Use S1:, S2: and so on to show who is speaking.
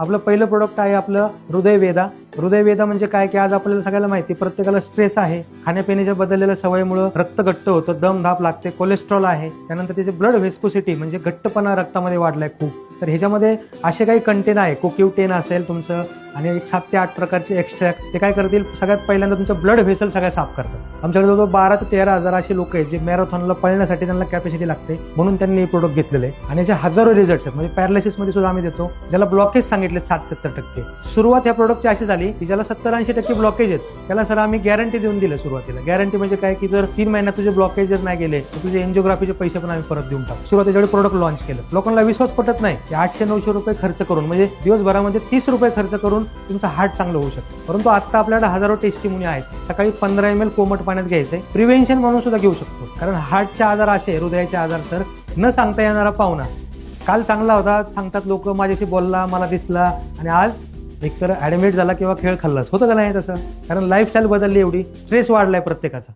S1: आपलं पहिलं प्रोडक्ट आहे आपलं हृदयवेदा. हृदयवेदा म्हणजे काय? की आज आपल्याला सगळ्याला माहिती प्रत्येकाला स्ट्रेस आहे. खाण्यापिण्याच्या बदललेल्या सवयीमुळे रक्त घट्ट होतं दम धाप लागते कोलेस्ट्रॉल आहे. त्यानंतर त्याचे ब्लड व्हेस्कोसिटी म्हणजे घट्टपणा रक्तामध्ये वाढलाय खूप. तर ह्याच्यामध्ये असे काही कंटेन आहे? कोक्यू टेन असेल तुमचं आणि एक सात ते आठ प्रकारचे एक्स्ट्रॅक्ट ते काय करतील? सगळ्यात पहिल्यांदा तुमचं ब्लड व्हेसल सगळ्या साफ करतात. आमच्याकडे जवळजवळ बारा ते तेरा हजार असे लोक आहेत जे मॅरेथॉनला पळण्यासाठी त्यांना कॅपॅसिटी लागते म्हणून त्यांनी हे प्रोडक्ट घेतलेले आहे. आणि जे हजारो रिझल्ट आहेत. म्हणजे पॅरालिसिसमध्ये सुद्धा आम्ही देतो. ज्याला ब्लॉकेज सांगितले सात सत्तर टक्के. सुरुवात ह्या प्रोडक्टची अशी झाली की ज्याला सत्तर ऐंशी टक्के ब्लॉकेज आहेत त्याला सर आम्ही गॅरंटी देऊन दिलं सुरुवातीला. गॅरंटी म्हणजे काय? की जर तीन महिन्यात तुझे ब्लॉकेज जर नाही गेले तर तुझे एन्जिओग्राफीचे पैसे पण आम्ही परत देऊन टाकू. सुरुवातीच्या प्रोडक्ट लॉन्च केलं लोकांना विश्वास पटत नाही की आठशे नऊशे रुपये खर्च करून म्हणजे दिवसभरामध्ये तीस रुपये खर्च करून तुमचं हार्ट चांगलं होऊ शकतं. परंतु आता आपल्याकडे हजारो टेस्टिमुनी आहेत. सकाळी पंधरा एम एल कोमट पाण्यात घ्यायचंय. प्रिव्हेन्शन म्हणून सुद्धा घेऊ शकतो. कारण हार्टचे आजार असे हृदयाचे आजार सर न सांगता येणारा पाहुणा. काल चांगला होता. सांगतात लोक माझ्याशी बोलला मला दिसला. आणि आज एकतर ऍडमिट झाला किंवा खेळ खाल्लाच होतं का नाही तसं? कारण लाईफस्टाईल बदलली एवढी. स्ट्रेस वाढलाय प्रत्येकाचा.